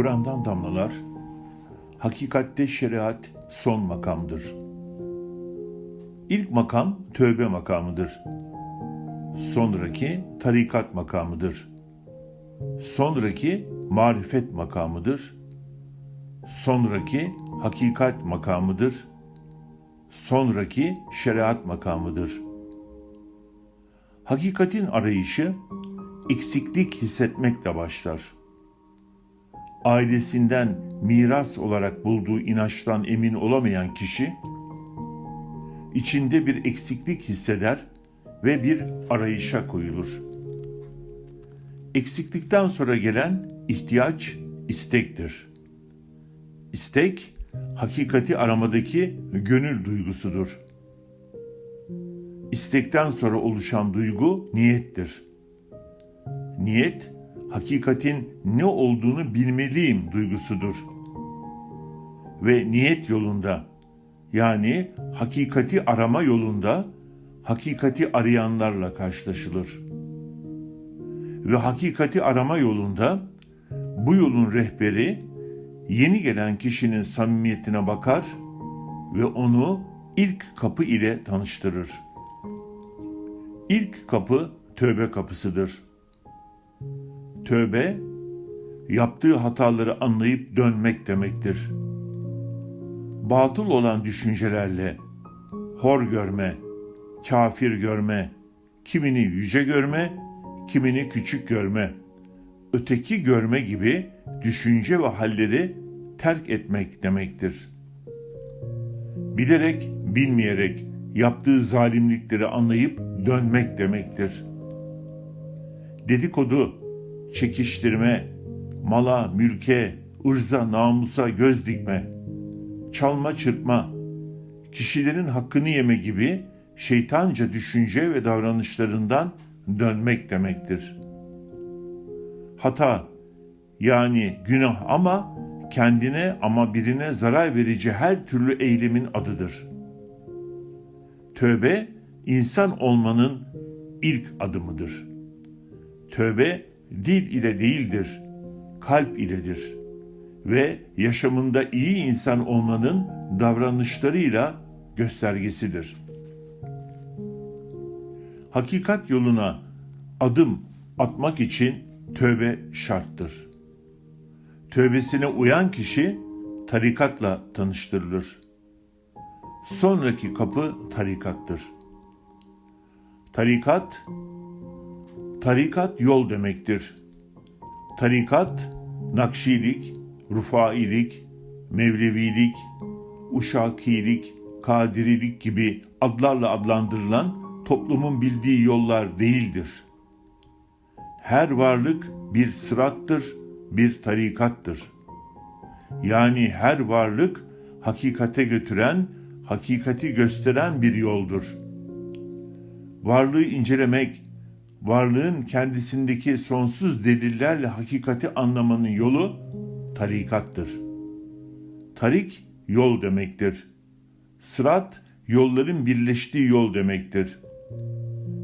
Kur'an'dan damlalar, hakikatte şeriat son makamdır. İlk makam tövbe makamıdır. Sonraki tarikat makamıdır. Sonraki marifet makamıdır. Sonraki hakikat makamıdır. Sonraki şeriat makamıdır. Hakikatin arayışı eksiklik hissetmekle başlar. Ailesinden miras olarak bulduğu inançtan emin olamayan kişi içinde bir eksiklik hisseder ve bir arayışa koyulur. Eksiklikten sonra gelen ihtiyaç istektir. İstek hakikati aramadaki gönül duygusudur. İstekten sonra oluşan duygu niyettir. Niyet hakikatin ne olduğunu bilmeliyim duygusudur. Ve niyet yolunda yani hakikati arama yolunda hakikati arayanlarla karşılaşılır. Ve hakikati arama yolunda bu yolun rehberi yeni gelen kişinin samimiyetine bakar ve onu ilk kapı ile tanıştırır. İlk kapı tövbe kapısıdır. Tövbe, yaptığı hataları anlayıp dönmek demektir. Batıl olan düşüncelerle hor görme, kafir görme, kimini yüce görme, kimini küçük görme, öteki görme gibi düşünce ve halleri terk etmek demektir. Bilerek, bilmeyerek yaptığı zalimlikleri anlayıp dönmek demektir. Dedikodu, çekiştirme, mala, mülke, ırza, namusa göz dikme, çalma, çırpma, kişilerin hakkını yeme gibi şeytanca düşünce ve davranışlarından dönmek demektir. Hata yani günah ama kendine ama birine zarar verici her türlü eylemin adıdır. Tövbe insan olmanın ilk adımıdır. Tövbe dil ile değildir, kalp iledir ve yaşamında iyi insan olmanın davranışlarıyla göstergesidir. Hakikat yoluna adım atmak için tövbe şarttır. Tövbesine uyan kişi tarikatla tanıştırılır. Sonraki kapı tarikattır. Tarikat, tarikat yol demektir. Tarikat, Nakşilik, Rufailik, Mevlevilik, Uşakilik, Kadirilik gibi adlarla adlandırılan toplumun bildiği yollar değildir. Her varlık bir sırattır, bir tarikattır. Yani her varlık hakikate götüren, hakikati gösteren bir yoldur. Varlığı incelemek, varlığın kendisindeki sonsuz delillerle hakikati anlamanın yolu tarikattır. Tarik yol demektir. Sırat yolların birleştiği yol demektir.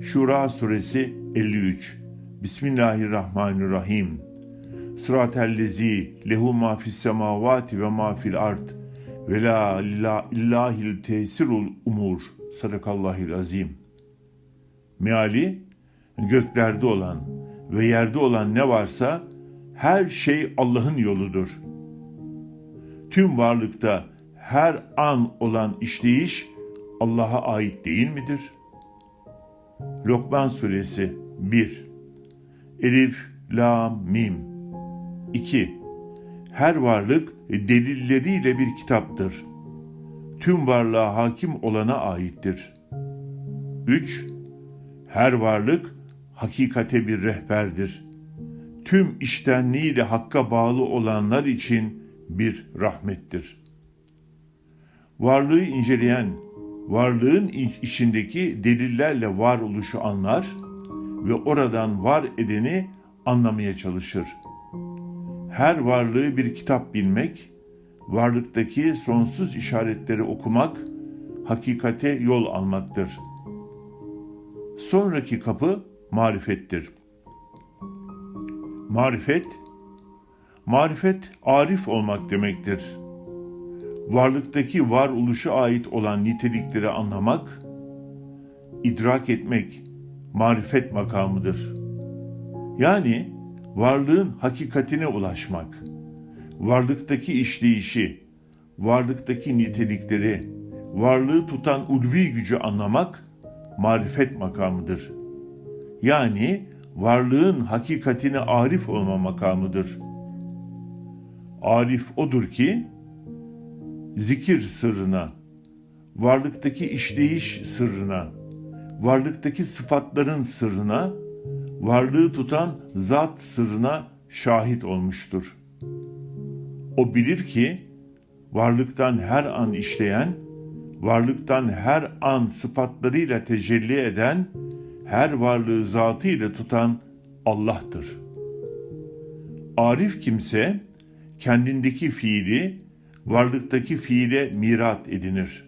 Şura suresi 53 Bismillahirrahmanirrahim. Sıratellezi lehu ma fis semavati ve ma fil ard ve la illahil tesirul umur. Sadakallahil azim. Meali göklerde olan ve yerde olan ne varsa her şey Allah'ın yoludur. Tüm varlıkta her an olan işleyiş Allah'a ait değil midir? Lokman Suresi 1 Elif, Lam, Mim 2. Her varlık delilleriyle bir kitaptır. Tüm varlığa hakim olana aittir. 3. Her varlık hakikate bir rehberdir. Tüm iştenliğiyle hakka bağlı olanlar için bir rahmettir. Varlığı inceleyen, varlığın içindeki delillerle varoluşu anlar ve oradan var edeni anlamaya çalışır. Her varlığı bir kitap bilmek, varlıktaki sonsuz işaretleri okumak, hakikate yol almaktır. Sonraki kapı marifettir. Marifet, Marifet arif olmak demektir. Varlıktaki varoluşa ait olan nitelikleri anlamak, idrak etmek marifet makamıdır. Yani varlığın hakikatine ulaşmak, varlıktaki işleyişi, varlıktaki nitelikleri, varlığı tutan ulvi gücü anlamak marifet makamıdır. Yani varlığın hakikatine arif olma makamıdır. Arif odur ki zikir sırrına, varlıktaki işleyiş sırrına, varlıktaki sıfatların sırrına, varlığı tutan zat sırrına şahit olmuştur. O bilir ki varlıktan her an işleyen, varlıktan her an sıfatlarıyla tecelli eden, her varlığı zatıyla tutan Allah'tır. Arif kimse kendindeki fiili varlıktaki fiile mirat edinir.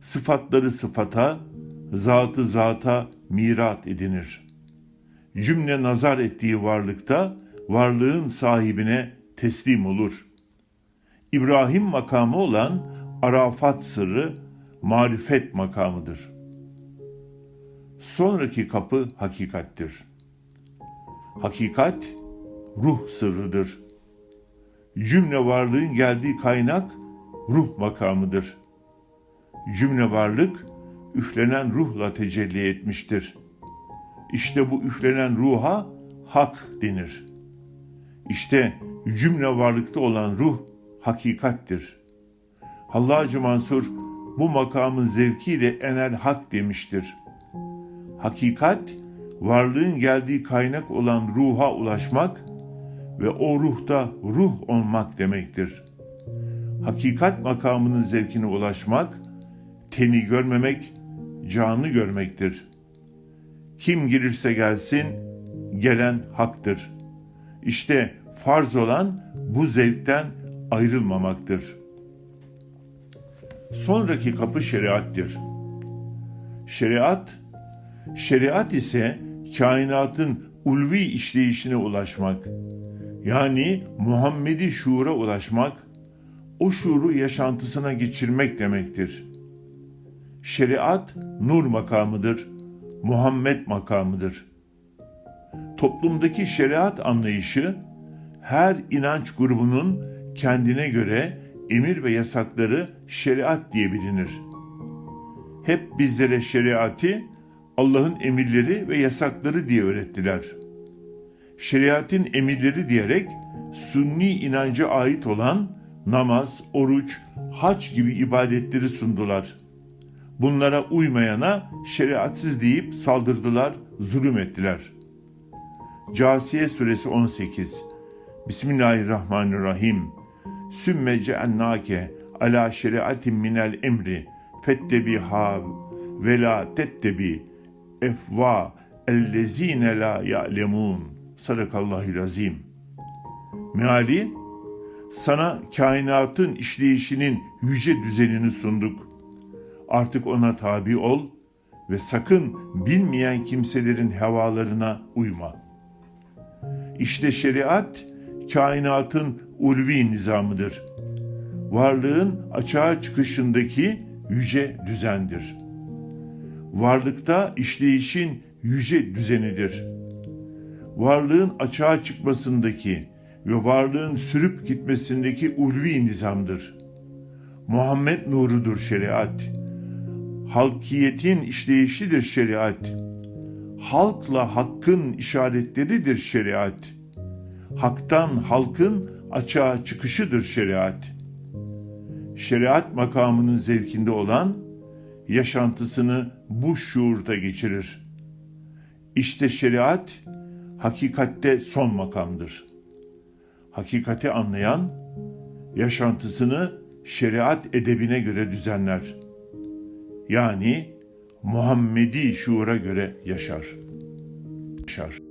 Sıfatları sıfata, zatı zata mirat edinir. Cümle nazar ettiği varlıkta varlığın sahibine teslim olur. İbrahim makamı olan Arafat sırrı marifet makamıdır. Sonraki kapı hakikattir. Hakikat ruh sırrıdır. Cümle varlığın geldiği kaynak ruh makamıdır. Cümle varlık üflenen ruhla tecelli etmiştir. İşte bu üflenen ruha hak denir. İşte cümle varlıkta olan ruh hakikattir. Hallacı Mansur bu makamın zevkiyle enel hak demiştir. Hakikat, varlığın geldiği kaynak olan ruha ulaşmak ve o ruhta ruh olmak demektir. Hakikat makamının zevkine ulaşmak, teni görmemek, canı görmektir. Kim girirse gelsin, gelen haktır. İşte farz olan bu zevkten ayrılmamaktır. Sonraki kapı şeriattir. Şeriat, şeriat ise kainatın ulvi işleyişine ulaşmak, yani Muhammedi şuura ulaşmak, o şuuru yaşantısına geçirmek demektir. Şeriat nur makamıdır, Muhammed makamıdır. Toplumdaki şeriat anlayışı her inanç grubunun kendine göre emir ve yasakları şeriat diye bilinir. Hep bizlere şeriatı Allah'ın emirleri ve yasakları diye öğrettiler. Şeriatın emirleri diyerek Sunni inanca ait olan namaz, oruç, hac gibi ibadetleri sundular. Bunlara uymayana şeriatsız deyip saldırdılar, zulüm ettiler. Casiye suresi 18 Bismillahirrahmanirrahim Sümme ceennake ala şeriatin minel emri fettebiha ve la tettebi efva ellezine la ya'lemun sadakallahil azim Meali sana kainatın işleyişinin yüce düzenini sunduk. Artık ona tabi ol ve sakın bilmeyen kimselerin hevalarına uyma. İşte şeriat kainatın ulvi nizamıdır. Varlığın açığa çıkışındaki yüce düzendir. Varlıkta işleyişin yüce düzenidir. Varlığın açığa çıkmasındaki ve varlığın sürüp gitmesindeki ulvi nizamdır. Muhammed nurudur şeriat. Halkiyetin işleyişidir şeriat. Halkla hakkın işaretleridir şeriat. Haktan halkın açığa çıkışıdır şeriat. Şeriat makamının zevkinde olan yaşantısını bu şuurda geçirir. İşte şeriat hakikatte son makamdır. Hakikati anlayan yaşantısını şeriat edebine göre düzenler. Yani Muhammedi şuura göre yaşar. Yaşar.